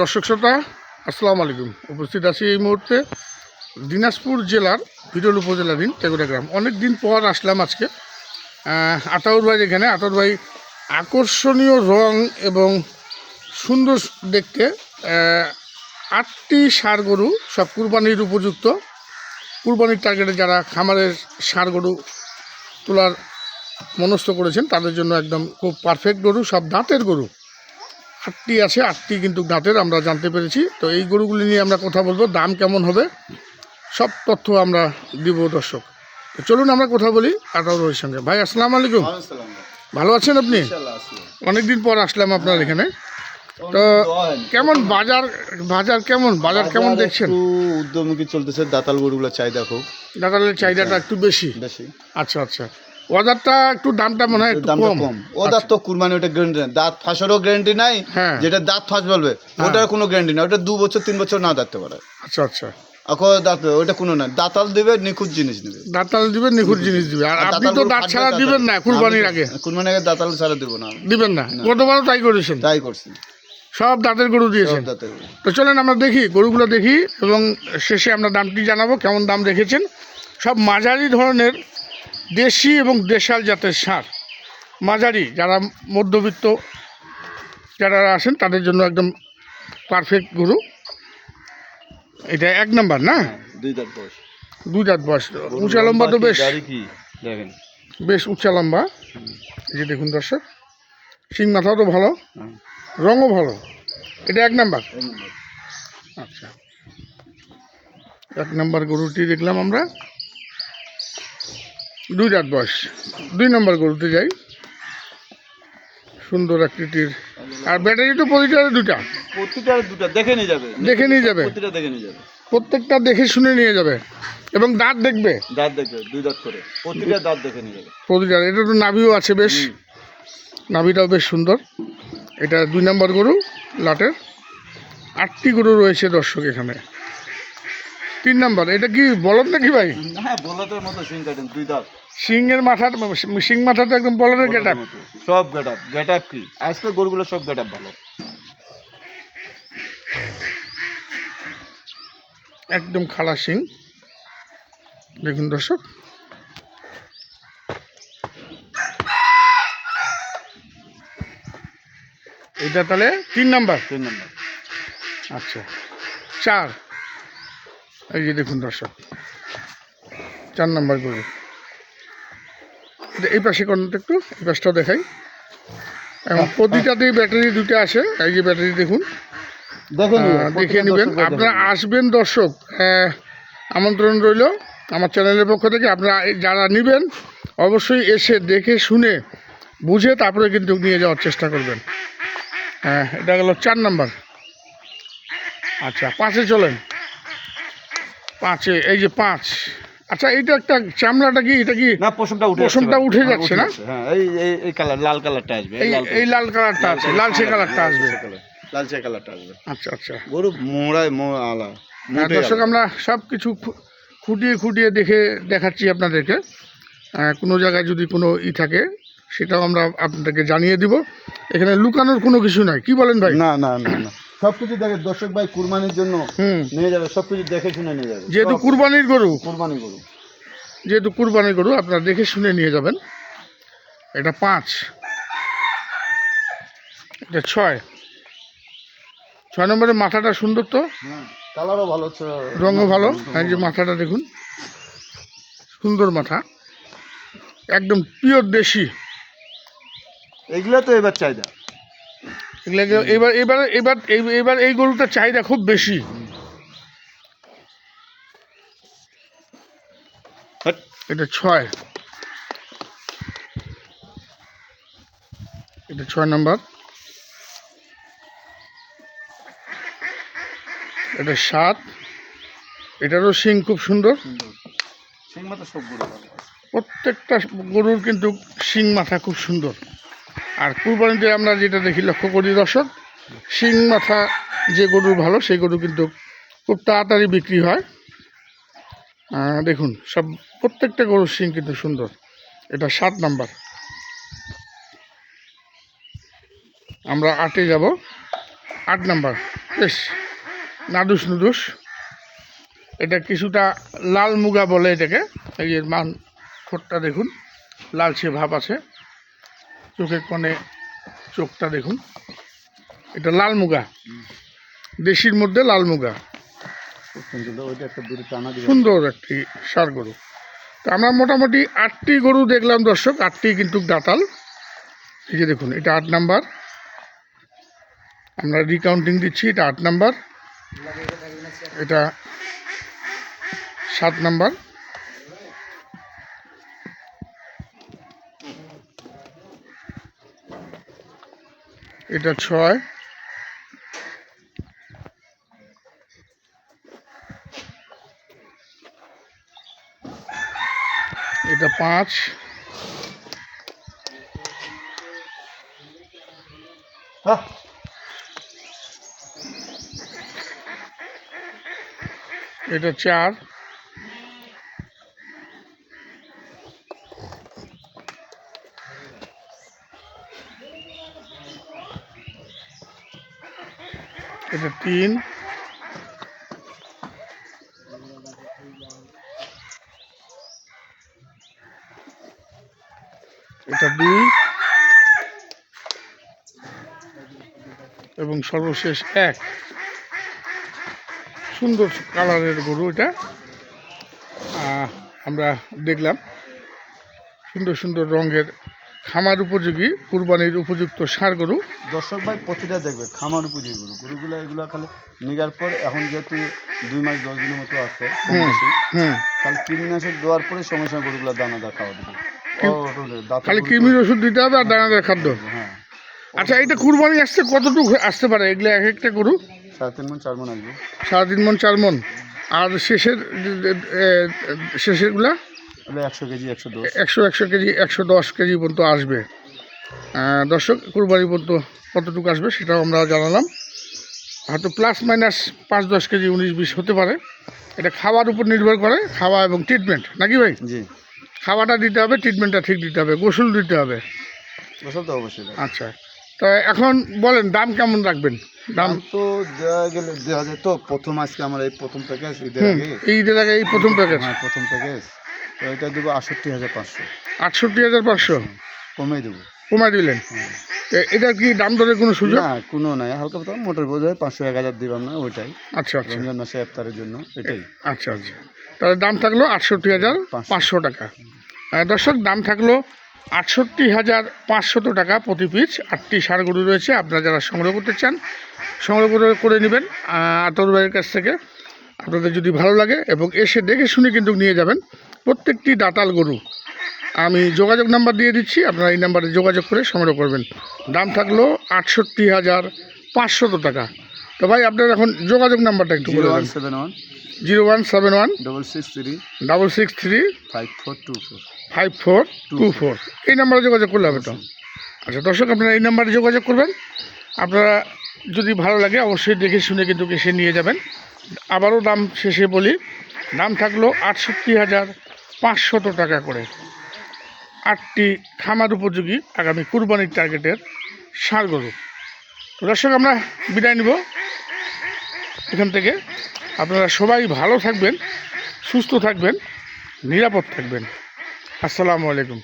দর্শক শ্রোতা, আসসালামু আলাইকুম। উপস্থিত আছি এই মুহূর্তে দিনাজপুর জেলার বিরল উপজেলাধীন তেগুড়া গ্রাম। অনেক দিন পর আসলাম আজকে। আতাউর ভাই এখানে। আতাউর ভাই, আকর্ষণীয় রং এবং সুন্দর দেখতে আটটি ষাঁড় গরু, সব কুরবানির উপযুক্ত। কুরবানির টার্গেটে যারা খামারের ষাঁড় গরু তোলার মনস্থ করেছেন, তাদের জন্য একদম খুব পারফেক্ট গরু, সব দাঁতের গরু। আটটি আছে আটটি কিন্তু দাঁতের আমরা জানতে পেরেছি। তো এই গরুগুলি নিয়ে আমরা কথা বলব দাম কেমন হবে? সব তথ্য আমরা দিব দর্শক। তো চলুন আমরা কথা বলি ভাইয়ের সঙ্গে। ভাই আসসালামু আলাইকুম। ভালো আছেন আপনি? অনেকদিন পর আসলাম আপনার এখানে। তো কেমন বাজার বাজার কেমন? বাজার কেমন দেখছেন? উদ্যমুখী চলতেছে। দাতাল গরুগুলোর চাহিদা খুব। দাঁড়ালের চাহিদাটা একটু বেশি? বেশি। আচ্ছা আচ্ছা। বাজারটা একটু দামটা মনে হয় দামটা কম। ওটার তো কুরবানি ওটা গ্যারান্টি নাই। দাঁত ফাঁসারও গ্যারান্টি নাই হ্যাঁ। যেটা দাঁত ফাঁস বলবে ওটার কোনো গ্যারান্টি নাই। ওটা দু বছর তিন বছর না দাঁততে পারে। আচ্ছা আচ্ছা। এখন দাঁত ওটা কোনো দাঁতাল দিবে নিখুঁত জিনিস দিবে দাঁতাল নিখুঁত জিনিস দিবে। আর আপনি তো দাঁত ছাড়া দিবেন না কুরবানির আগে। কুরবানির আগে দাঁতাল ছাড়া দেবো না। দিবেন না। গতবারও তাই করেছেন? তাই করছি। সব দাঁতের গরু দিয়েছেন। দাঁতের তো চলেন আমরা দেখি গরুগুলো দেখি এবং শেষে আমরা দামটি জানাব কেমন দাম রেখেছেন। সব মাঝারি ধরনের দেশি এবং দেশাল জাতের সার। মাঝারি যারা মধ্যবিত্ত যারা আছেন তাদের জন্য একদম পারফেক্ট গরু। এটা এক নাম্বার না? দুই দাঁত বয়স। দুই দাঁত বয়স। উঁচা লম্বা তো বেশ। দেখেন। বেশ উঁচা লম্বা। যে দেখুন দর্শক শিং মাথাও তো ভালো হ্যাঁ। রঙও ভালো। এটা এক নাম্বার। আচ্ছা। এক নাম্বার গরুটি দেখলাম আমরা। দুই রাত বয়স। দুই নম্বর গরুতে যাই। সুন্দর আকৃতির। আর ব্যাটারি তো প্রতিটা দুটা প্রতিটা দুটা দেখে নিয়ে যাবে। দেখে নিয়ে যাবে। প্রতিটা দেখে নিয়ে যাবে। প্রত্যেকটা দেখে শুনে নিয়ে যাবে। এবং দাঁত দেখবে। দাঁত দেখবে দুই দাঁত করে। প্রতিটা দাঁত দেখে নিয়ে যাবে। প্রতিটা এটা তো নাভিও আছে বেশ। নাভিটাও বেশ সুন্দর। এটা দুই নম্বর গরু লাটের। আটটি গরু রয়েছে দর্শক এখানে। তিন নম্বর এটা কি বলদ নাকি ভাই? হ্যাঁ বলদের মতো সিং কাটেন দুই দাঁত। সিংয়ের মাথার সিং মাথা তো একদম বলদের গেট মতো। সব গেট আপ গেট আপ কি আজকে গরুগুলো সব গেট আপ ভালো। একদম খালা সিং দেখুন দর্শক। এটা তাহলে তিন নাম্বার? তিন নম্বর। আচ্ছা চার। এই যে দেখুন দর্শক চার নম্বর গরু। এই পাশে কোন একটু এই পাশটাও দেখাই। এবং প্রতিটাতেই ব্যাটারি দুটো আসে এই যে ব্যাটারি দেখুন। দেখে নেবেন। আপনারা আসবেন দর্শক আহ, আমন্ত্রণ রইল। আমার চ্যানেলের পক্ষ থেকে আপনারা যারা নেবেন অবশ্যই এসে দেখে শুনে বুঝে তারপরে কিন্তু নিয়ে যাওয়ার চেষ্টা করবেন। হ্যাঁ এটা গেল চার নাম্বার। আচ্ছা পাশে চলেন। পাঁচে এই যে পাঁচ। আচ্ছা এইটা একটা চামড়াটা কি? এটা কি না পশমটা উঠে পশমটা যাচ্ছে উঠে যাচ্ছে না? হ্যাঁ এই এই এই কালার লাল কালারটা আসবে এই লাল কালারটা আছে লালচে কালারটা আসবে। লালচে কালারটা আসবে। আচ্ছা আচ্ছা। গরু মোড়ায় মোড় আলা হ্যাঁ, দর্শক আমরা সব কিছু খুঁটিয়ে খুঁটিয়ে দেখে দেখাচ্ছি আপনাদেরকে। কোনো জায়গায় যদি কোনো ই থাকে সেটাও আমরা আপনাদেরকে জানিয়ে দিব। এখানে লুকানোর কোনো কিছু নাই। কি বলেন ভাই? না না না না। সবকিছু দেখে দর্শক ভাই কুরবানির জন্য নিয়ে যাবে সবকিছু দেখে শুনে নিয়ে যাবে। যেহেতু কুরবানির গরু। কুরবানি গরু। যেহেতু কুরবানির গরু আপনারা দেখে শুনে নিয়ে যাবেন। এটা পাঁচ। এটা ছয়। ছয় নম্বরের মাথাটা সুন্দর তো? হ্যাঁ কালারও ভালো রঙও ভালো। এই যে মাথাটা দেখুন সুন্দর মাথা। একদম পিওর দেশি। এগুলো তো এবার চাহিদা। এবার এবার এবার এই- এবার এই গরুটার চাহিদা খুব বেশি। এটা ছয়। এটা ছয় নম্বর। এটা সাত। এটারও শিং খুব সুন্দর। প্রত্যেকটা গরুর কিন্তু শিং মাথা খুব সুন্দর। আর কুরবানিতে আমরা যেটা দেখি, লক্ষ্য করি দর্শক, শিং মাথা যে গরুর ভালো, সেই গরু কিন্তু খুব তাড়াতাড়ি বিক্রি হয়। দেখুন, সব, প্রত্যেকটা গরুর শিং কিন্তু সুন্দর। এটা সাত নাম্বার। আমরা আটে যাব। আট নাম্বার। বেশ, নাদুস নুদুস। এটা কিছুটা লাল মুগা বলে এটাকে। এই মান ঠোঁটটা দেখুন, লালচে ভাব আছে। চোখের কোণে চোখটা দেখুন। এটা লাল মুগা। দেশির মধ্যে লাল মুগা। সুন্দর একটি সার গরু। তো আমরা মোটামুটি আটটি গরু দেখলাম দর্শক আটটি কিন্তু দাতাল। এই যে দেখুন এটা আট নাম্বার। আমরা রিকাউন্টিং দিচ্ছি এটা আট নাম্বার। এটা সাত নাম্বার। এটা ছয়। এটা পাঁচ। হ্যাঁ। এটা চার। এটা তিন এটা দুই এবং সর্বশেষ এক। সুন্দর কালারের গরু এটা। আমরা দেখলাম। সুন্দর সুন্দর রঙের খামার উপযোগী কুরবানির উপযুক্ত সার গরু। দর্শক ভাই প্রতিটা দেখবে খামার উপযোগী গরু। গরুগুলো এগুলো খালি নিগার পর এখন যেহেতু দুই মাস দশ দিনের মতো আছে কম হুম বেশি, কীটনাশক দেওয়ার পরে সময় সময় গরুগুলো দানা খাওয়া দেবে। খালি কৃমির ওষুধ দিতে হবে আর দানা দানাদার খাদ্য। হ্যাঁ। আচ্ছা এটা কুরবানি আসতে কতটুকু আসতে পারে? এগুলো এক একটা গরু? সাড়ে তিন মন চার মন আসবে। সাড়ে তিন মন চার মন। আর শেষের শেষেরগুলা? তাহলে একশো কেজি একশো দশ। একশো একশো কেজি একশো দশ কেজি পর্যন্ত আসবে। দর্শক কুরবানি পর্যন্ত কতটুকু আসবে সেটাও আমরা জানালাম। হয়তো প্লাস মাইনাস পাঁচ দশ কেজি উনিশ বিশ হতে পারে। এটা খাওয়ার উপর নির্ভর করে খাওয়া এবং ট্রিটমেন্ট নাকি ভাই? জি। খাওয়াটা দিতে হবে ট্রিটমেন্টটা ঠিক দিতে হবে গোসল দিতে হবে। গোসল তো অবশ্যই আচ্ছা। তো এখন বলেন দাম কেমন রাখবেন? দাম? তো দেওয়া গেলে দেওয়া যায় তো। প্রথম আজকে আমার এই প্রথম প্যাকেজ ঈদের আগে। এই ঈদের আগে এই প্রথম প্যাকেজ হ্যাঁ প্রথম প্যাকেজ তো এটা দেবো আটষট্টি হাজার পাঁচশো। আটষট্টি হাজার পাঁচশো? কমে দেবো। কমায় দিলেন? হ্যাঁ। এটা কি দাম দরের কোনো সুযোগ? না কোনো নাই হালকা পাতলা মোটর বোধ হয় পাঁচশো এক হাজার দিলাম না ওইটাই। আচ্ছা আচ্ছা। রমজান মাসে ইফতারের জন্য এটাই। আচ্ছা আচ্ছা। তাহলে দাম থাকল আটষট্টি হাজার পাঁচশো টাকা। দর্শক দাম থাকল আটষট্টি হাজার পাঁচশত টাকা প্রতি পিস আটটি ষাড় গরু রয়েছে আপনারা যারা সংগ্রহ করতে চান সংগ্রহ করে- করে নেবেন। আতর ভাইয়ের কাছ থেকে। আপনাদের যদি ভালো লাগে এবং এসে দেখে শুনে কিন্তু নিয়ে যাবেন। প্রত্যেকটি দাতাল গরু। আমি যোগাযোগ নাম্বার দিয়ে দিচ্ছি আপনারা এই নাম্বারে যোগাযোগ করে সংগ্রহ করবেন। দাম থাকল আটষট্টি হাজার পাঁচশত টাকা। তো ভাই আপনার এখন যোগাযোগ নাম্বারটা একটু জিরো বলে one seven one zero one seven one double six three double six three five four two four. Five four two four. এই নাম্বারে যোগাযোগ করলে হবে তো? আচ্ছা দর্শক আপনারা এই নাম্বারে যোগাযোগ করবেন। আপনারা যদি ভালো লাগে অবশ্যই দেখে শুনে কিন্তু এসে নিয়ে যাবেন। আবারও দাম শেষে বলি দাম থাকল আটষট্টি হাজার পাঁচশত টাকা করে। আটটি খামার উপযোগী আগামী কুরবানির টার্গেটের সার গরু। দর্শক, আমরা বিদায় নিব। এখান থেকে আপনারা সবাই ভালো থাকবেন, সুস্থ থাকবেন, নিরাপদ থাকবেন। আসসালামু আলাইকুম।